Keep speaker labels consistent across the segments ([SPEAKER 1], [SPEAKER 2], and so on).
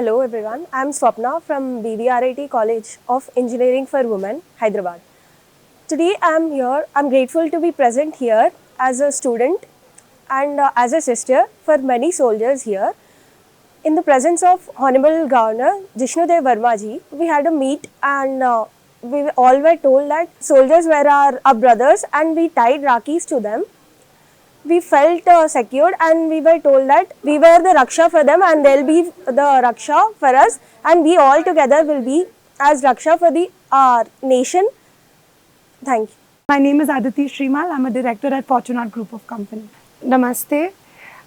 [SPEAKER 1] everyone. I am Swapna from BVRIT College of Engineering for Women, Hyderabad. Today I am here. I'm grateful to be present here as a student and uh, as a sister for many soldiers here. In the presence of Honorable Governor Jishnudev Verma ji, we had a meet and uh, we all were told that soldiers were our, our brothers and we tied Rakis to them we felt uh, secured and we were told that we were the Raksha for them and they'll be the Raksha for us and we all together will be as Raksha for the our nation. Thank you.
[SPEAKER 2] My name is Aditi Shrimal. I'm a director at Fortunate Group of Company. Namaste.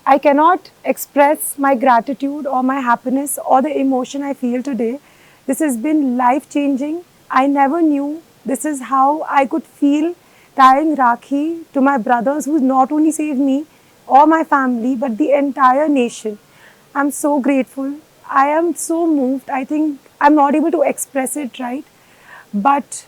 [SPEAKER 2] I cannot express my gratitude or my happiness or the emotion I feel today. This has been life changing. I never knew this is how I could feel tying Rakhi to my brothers who not only saved me or my family but the entire nation. I'm so grateful. I am so moved. I think I'm not able to express it right. But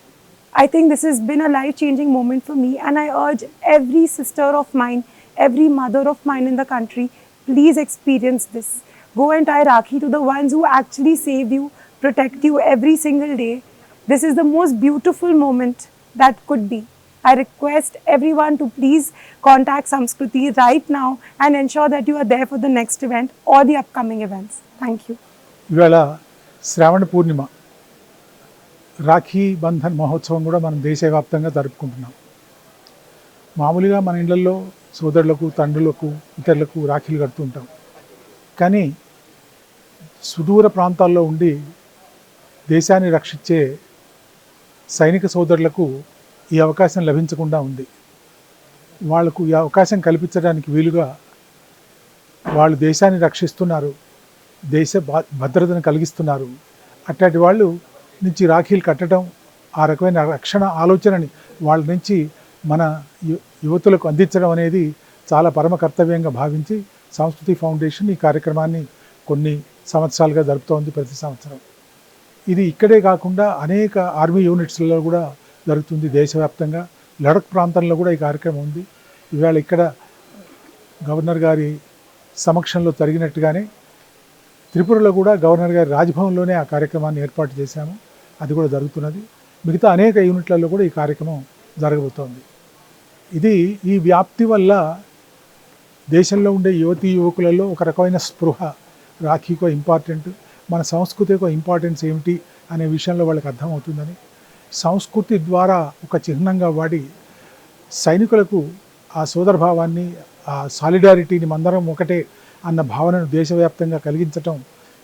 [SPEAKER 2] I think this has been a life changing moment for me, and I urge every sister of mine, every mother of mine in the country, please experience this. Go and tie Rakhi to the ones who actually save you, protect you every single day. This is the most beautiful moment that could be. I request everyone to please contact Samskruti right now and ensure that you are there for the next event or the upcoming events. Thank you.
[SPEAKER 3] ఇవాళ శ్రావణ పూర్ణిమ రాఖీ బంధన్ మహోత్సవం కూడా మనం దేశవ్యాప్తంగా జరుపుకుంటున్నాం మామూలుగా మన ఇళ్ళలో సోదరులకు తండ్రులకు ఇతరులకు రాఖీలు కడుతుంటాం కానీ సుదూర ప్రాంతాల్లో ఉండి దేశాన్ని రక్షించే సైనిక సోదరులకు ఈ అవకాశం లభించకుండా ఉంది. వాళ్ళకు ఈ అవకాశం కల్పించడానికి వీలుగా వాళ్ళు దేశాన్ని రక్షిస్తున్నారు దేశ భద్రతను కలిగిస్తున్నారు. అట్లాంటి వాళ్ళు నుంచి రాఖీలు కట్టడం ఆ రకమైన రక్షణ ఆలోచనని వాళ్ళ నుంచి మన యువతులకు అందించడం అనేది చాలా పరమ కర్తవ్యంగా భావించి సంస్కృతి ఫౌండేషన్ ఈ కార్యక్రమాన్ని కొన్ని సంవత్సరాలుగా జరుపుతోంది ప్రతి సంవత్సరం. ఇది ఇక్కడే కాకుండా అనేక ఆర్మీ యూనిట్స్లలో కూడా జరుగుతుంది దేశవ్యాప్తంగా. లడక్ ప్రాంతంలో కూడా ఈ కార్యక్రమం ఉంది. ఇవాళ ఇక్కడ గవర్నర్ గారి సమక్షంలో జరిగినట్టుగానే త్రిపురలో కూడా గవర్నర్ గారి రాజ్భవన్లోనే ఆ కార్యక్రమాన్ని ఏర్పాటు చేశాము. అది కూడా జరుగుతున్నది. మిగతా అనేక యూనిట్లలో కూడా ఈ కార్యక్రమం జరగబోతోంది. ఇది ఈ వ్యాప్తి వల్ల దేశంలో ఉండే యువతీ యువకులలో ఒక రకమైన స్పృహ రాఖీకో ఇంపార్టెంట్ మన సంస్కృతికో ఇంపార్టెన్స్ ఏమిటి అనే విషయంలో వాళ్ళకి అర్థమవుతుందని సంస్కృతి ద్వారా ఒక చిహ్నంగా వాడి సైనికులకు ఆ సోదరభావాన్ని ఆ సాలిడారిటీని మందరం ఒకటే అన్న భావనను దేశవ్యాప్తంగా కలిగించటం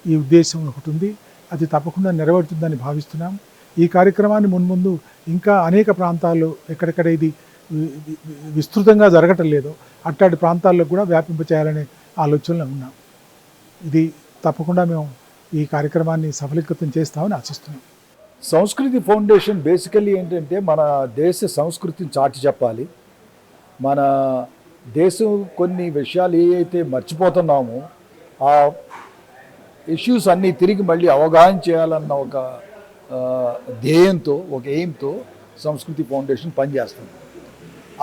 [SPEAKER 3] ఈ ఉద్దేశం ఒకటి ఉంది. అది తప్పకుండా నెరవేరుతుందని భావిస్తున్నాం. ఈ కార్యక్రమాన్ని మున్ముందు ఇంకా అనేక ప్రాంతాల్లో ఎక్కడెక్కడ ఇది విస్తృతంగా జరగటం లేదు. అట్లాంటి ప్రాంతాల్లో కూడా వ్యాపింపచేయాలనే ఆలోచనలో ఉన్నాం. ఇది తప్పకుండా మేము ఈ కార్యక్రమాన్ని సఫలీకృతం చేస్తామని ఆశిస్తున్నాం.
[SPEAKER 4] సంస్కృతి ఫౌండేషన్ బేసికల్లీ ఏంటంటే మన దేశ సంస్కృతిని చాటి చెప్పాలి. మన దేశం కొన్ని విషయాలు ఏవైతే మర్చిపోతున్నామో ఆ ఇష్యూస్ అన్నీ తిరిగి మళ్ళీ అవగాహన చేయాలన్న ఒక ధ్యేయంతో ఒక ఎయిమ్తో సంస్కృతి ఫౌండేషన్ పనిచేస్తుంది.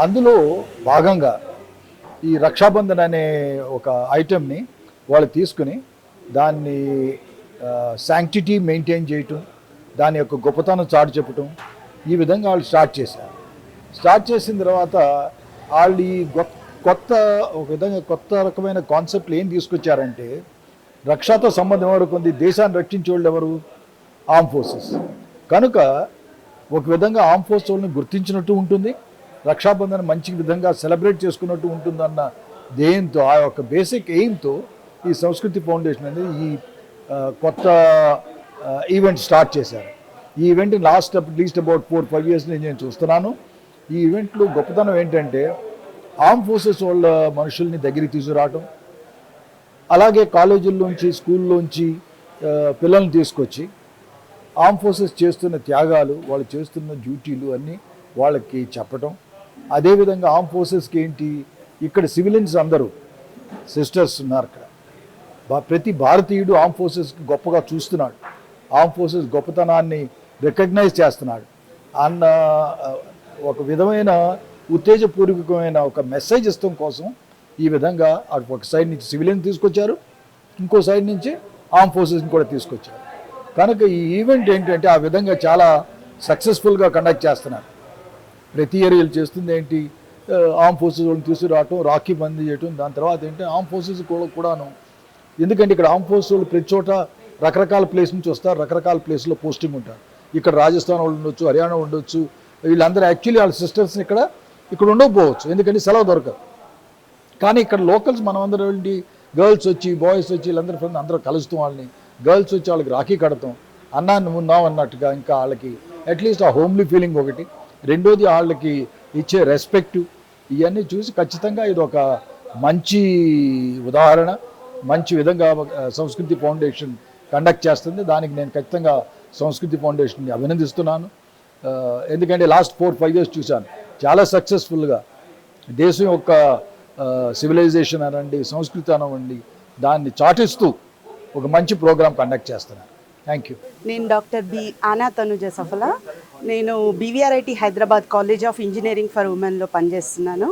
[SPEAKER 4] అందులో భాగంగా ఈ రక్షాబంధన్ అనే ఒక ఐటెంని వాళ్ళు తీసుకుని దాన్ని శాంక్టిటీ మెయింటైన్ చేయటం దాని యొక్క గొప్పతనం చాటు చెప్పటం ఈ విధంగా వాళ్ళు స్టార్ట్ చేశారు. స్టార్ట్ చేసిన తర్వాత వాళ్ళు ఈ కొత్త ఒక విధంగా కొత్త రకమైన కాన్సెప్ట్లు ఏం తీసుకొచ్చారంటే రక్షాతో సంబంధం ఎవరికి ఉంది దేశాన్ని రక్షించే వాళ్ళు ఎవరు? Arm forces. కనుక ఒక విధంగా ఆర్మ్ ఫోర్స్ వాళ్ళని గుర్తించినట్టు ఉంటుంది రక్షాబంధన్ మంచి విధంగా సెలబ్రేట్ చేసుకున్నట్టు ఉంటుందన్న ధ్యేయంతో ఆ యొక్క బేసిక్ ఎయిమ్తో ఈ సంస్కృతి ఫౌండేషన్ అనేది ఈ కొత్త ఈవెంట్ స్టార్ట్ చేశారు. ఈ event last least about four five years నుంచి నేను చూస్తున్నాను. ఈ ఈవెంట్లో గొప్పతనం ఏంటంటే ఆర్మ్ ఫోర్సెస్ వాళ్ళ మనుషుల్ని దగ్గరికి తీసుకురావటం అలాగే కాలేజీల్లోంచి స్కూల్లోంచి పిల్లల్ని తీసుకొచ్చి ఆర్మ్ ఫోర్సెస్ చేస్తున్న త్యాగాలు వాళ్ళు చేస్తున్న డ్యూటీలు అన్నీ వాళ్ళకి చెప్పటం. అదేవిధంగా ఆర్మ్ ఫోర్సెస్కి ఏంటి ఇక్కడ సివిలియన్స్ అందరూ సిస్టర్స్ ఉన్నారు ఇక్కడ ప్రతి భారతీయుడు ఆర్మ్ ఫోర్సెస్కి గొప్పగా చూస్తున్నాడు. ఆర్మ్ ఫోర్సెస్ గొప్పతనాన్ని రికగ్నైజ్ చేస్తున్నాడు. అన్న ఒక విధమైన ఉత్తేజపూర్వకమైన ఒక మెసేజ్ ఇస్తాం కోసం ఈ విధంగా ఒక సైడ్ నుంచి సివిలియన్ తీసుకొచ్చారు. ఇంకో సైడ్ నుంచి ఆర్మ్ ఫోర్సెస్ని కూడా తీసుకొచ్చారు. కనుక ఈ ఈవెంట్ ఏంటంటే ఆ విధంగా చాలా సక్సెస్ఫుల్గా కండక్ట్ చేస్తున్నారు. ప్రతి ఇయర్ వీళ్ళు చేస్తుంది ఏంటి? ఆర్మ్ ఫోర్సెస్ వాళ్ళని తీసుకురావటం రాఖీ బంద్ చేయటం దాని తర్వాత ఏంటి? ఆర్మ్ ఫోర్సెస్ కూడా కూడాను. ఎందుకంటే ఇక్కడ ఆర్మ్ ఫోర్సెస్ వాళ్ళు ప్రతి చోట రకరకాల ప్లేస్ నుంచి వస్తారు రకరకాల ప్లేస్లో పోస్టింగ్ ఉంటారు. ఇక్కడ రాజస్థాన్ వాళ్ళు ఉండొచ్చు హర్యానా ఉండొచ్చు వీళ్ళందరూ యాక్చువల్లీ వాళ్ళ సిస్టర్స్ని ఇక్కడ ఇక్కడ ఉండకపోవచ్చు. ఎందుకంటే సెలవు దొరకదు. కానీ ఇక్కడ లోకల్స్ మనమందరం వెళ్ళి గర్ల్స్ వచ్చి బాయ్స్ వచ్చి వీళ్ళందరూ ఫ్రెండ్ అందరూ కలుస్తాం వాళ్ళని గర్ల్స్ వచ్చి వాళ్ళకి రాఖీ కడతాం. అన్నా నువ్వు ఉన్నావు అన్నట్టుగా ఇంకా వాళ్ళకి అట్లీస్ట్ ఆ హోమ్లీ ఫీలింగ్ ఒకటి. రెండోది వాళ్ళకి ఇచ్చే రెస్పెక్ట్ ఇవన్నీ చూసి ఖచ్చితంగా ఇది ఒక మంచి ఉదాహరణ మంచి విధంగా సంస్కృతి ఫౌండేషన్ కండక్ట్ చేస్తుంది. దానికి నేను ఖచ్చితంగా సంస్కృతి ఫౌండేషన్ని అభినందిస్తున్నాను. ఎందుకంటే లాస్ట్ ఫోర్ ఫైవ్ ఇయర్స్ చూశాను. చాలా సక్సెస్ఫుల్గా దేశం యొక్క సివిలైజేషన్ అనండి సంస్కృతి అనండి దాన్ని చాటిస్తూ ఒక మంచి ప్రోగ్రామ్ కండక్ట్ చేస్తున్నారు. థ్యాంక్ యూ
[SPEAKER 5] నేను డాక్టర్ బి ఆనా తనుజ సఫల. నేను BVRIT Hyderabad college of engineering for ఉమెన్లో పనిచేస్తున్నాను.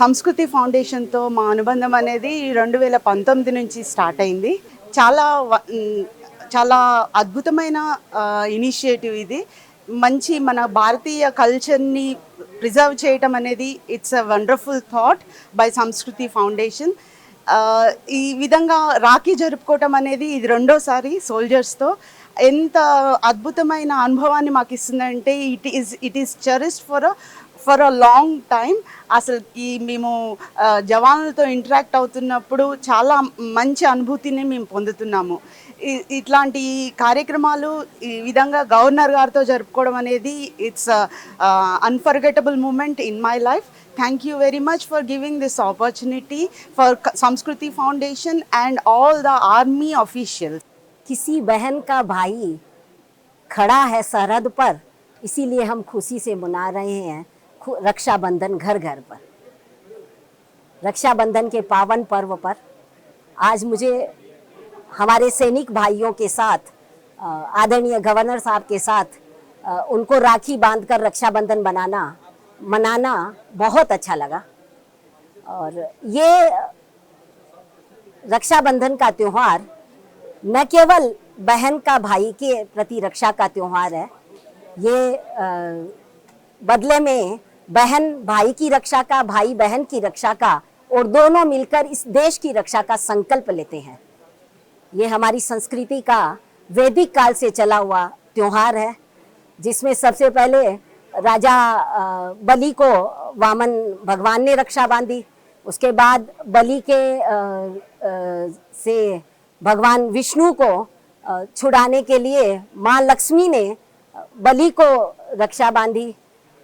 [SPEAKER 5] సంస్కృతి ఫౌండేషన్తో మా అనుబంధం అనేది రెండు వేల పంతొమ్మిది నుంచి స్టార్ట్ అయింది. చాలా చాలా అద్భుతమైన ఇనిషియేటివ్ ఇది. మంచి మన భారతీయ కల్చర్ని ప్రిజర్వ్ చేయటం అనేది it's a wonderful thought by Samskruti foundation. ఈ విధంగా రాఖీ జరుపుకోవటం అనేది ఇది రెండోసారి సోల్జర్స్తో. ఎంత అద్భుతమైన అనుభవాన్ని మాకు ఇస్తుందంటే it is it is cherished for for a long time అసలు ఈ మేము జవాన్లతో ఇంటరాక్ట్ అవుతున్నప్పుడు చాలా మంచి అనుభూతిని మేము పొందుతున్నాము. ఇట్లాంటి కార్యక్రమాలు ఈ విధంగా గవర్నర్ గారితో జరుపుకోవడం అనేది it's unforgettable moment in my life thank you very much for giving this opportunity for Samskruti foundation and all the army officials
[SPEAKER 6] किसी बहन का भाई खड़ा है सरहद पर, इसीलिए हम खुशी से मना रहे हैं रक्षाबंधन घर घर पर। रक्षाबंधन के पावन पर्व पर आज मुझे हमारे सैनिक भाइयों के साथ आदरणीय गवर्नर साहब के साथ उनको राखी बांधकर रक्षाबंधन बनाना, मनाना बहुत अच्छा लगा। और ये रक्षाबंधन का त्यौहार न केवल बहन का भाई के प्रति रक्षा का त्यौहार है ये अ, बदले में बहन भाई की रक्षा का भाई बहन की रक्षा का और दोनों मिलकर इस देश की रक्षा का संकल्प लेते हैं। ये हमारी संस्कृति का वैदिक काल से चला हुआ त्यौहार है जिसमें सबसे पहले राजा बलि को वामन भगवान ने रक्षा बांधी उसके बाद बलि के अ, अ, से भगवान विष्णु को छुड़ाने के लिए माँ लक्ष्मी ने बलि को रक्षा बांधी।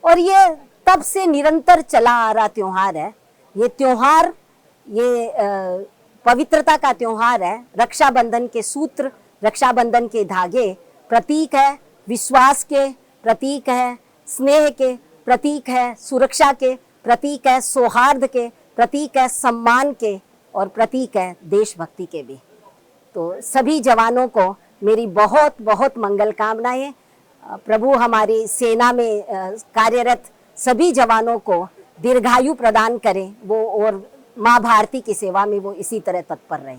[SPEAKER 6] और ये तब से निरंतर चला आ रहा त्यौहार है। ये त्यौहार, ये पवित्रता का त्यौहार है। रक्षाबंधन के सूत्र, रक्षाबंधन के धागे प्रतीक है। विश्वास के प्रतीक है। स्नेह के प्रतीक है। सुरक्षा के प्रतीक है। सौहार्द के प्रतीक है। सम्मान के और प्रतीक है। देशभक्ति के भी। तो सभी जवानों को मेरी बहुत बहुत मंगल कामनाएँ। प्रभु हमारी सेना में कार्यरत सभी जवानों को दीर्घायु प्रदान करें। वो और माँ भारती की सेवा में वो इसी तरह तत्पर रहे।